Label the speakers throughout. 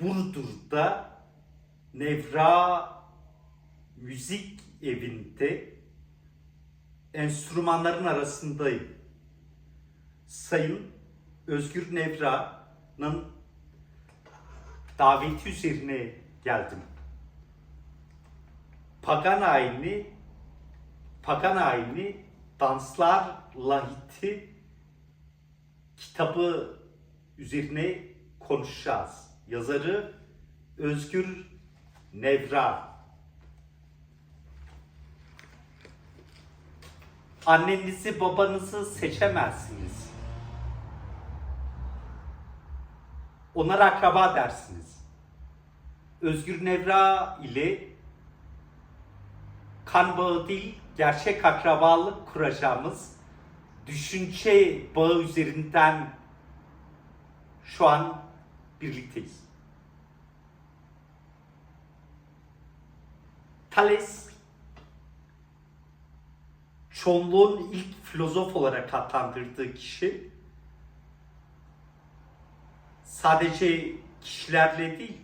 Speaker 1: Burdur'da Nevra Müzik Evi'nde enstrümanların arasındayım. Sayın Özgür Nevra'nın daveti üzerine geldim. Pagan ayini Pagan ayini Danslar Lahiti kitabı üzerine konuşacağız. Yazarı Özgür Nevra. Annenizi babanızı seçemezsiniz. Onlara akraba dersiniz. Özgür Nevra ile kan bağı değil, gerçek akrabalık kuracağımız düşünce bağı üzerinden şu an birlikteyiz. Thales çoğunluğun ilk filozof olarak adlandırdığı kişi sadece kişilerle değil,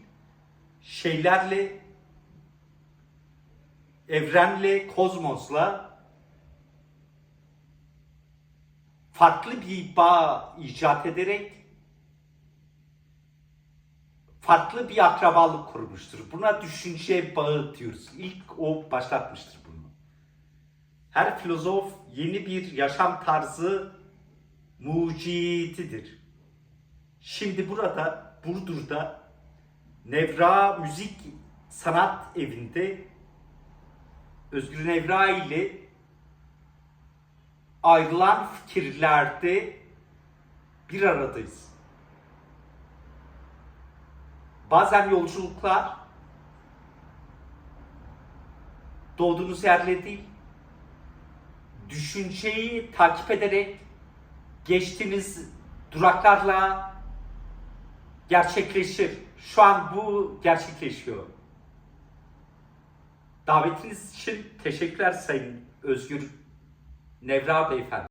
Speaker 1: şeylerle, evrenle, kozmosla farklı bir bağ icat ederek farklı bir akrabalık kurmuştur. Buna düşünce bağı diyoruz. İlk o başlatmıştır bunu. Her filozof yeni bir yaşam tarzı mucitidir. Şimdi burada, Burdur'da Nevra Müzik Sanat Evi'nde Özgür Nevra ile ayrılan fikirlerde bir aradayız. Bazen yolculuklar doğduğunuz yerle değil, düşünceyi takip ederek geçtiğiniz duraklarla gerçekleşir. Şu an bu gerçekleşiyor. Davetiniz için teşekkürler Sayın Özgür Nevra Beyefendi.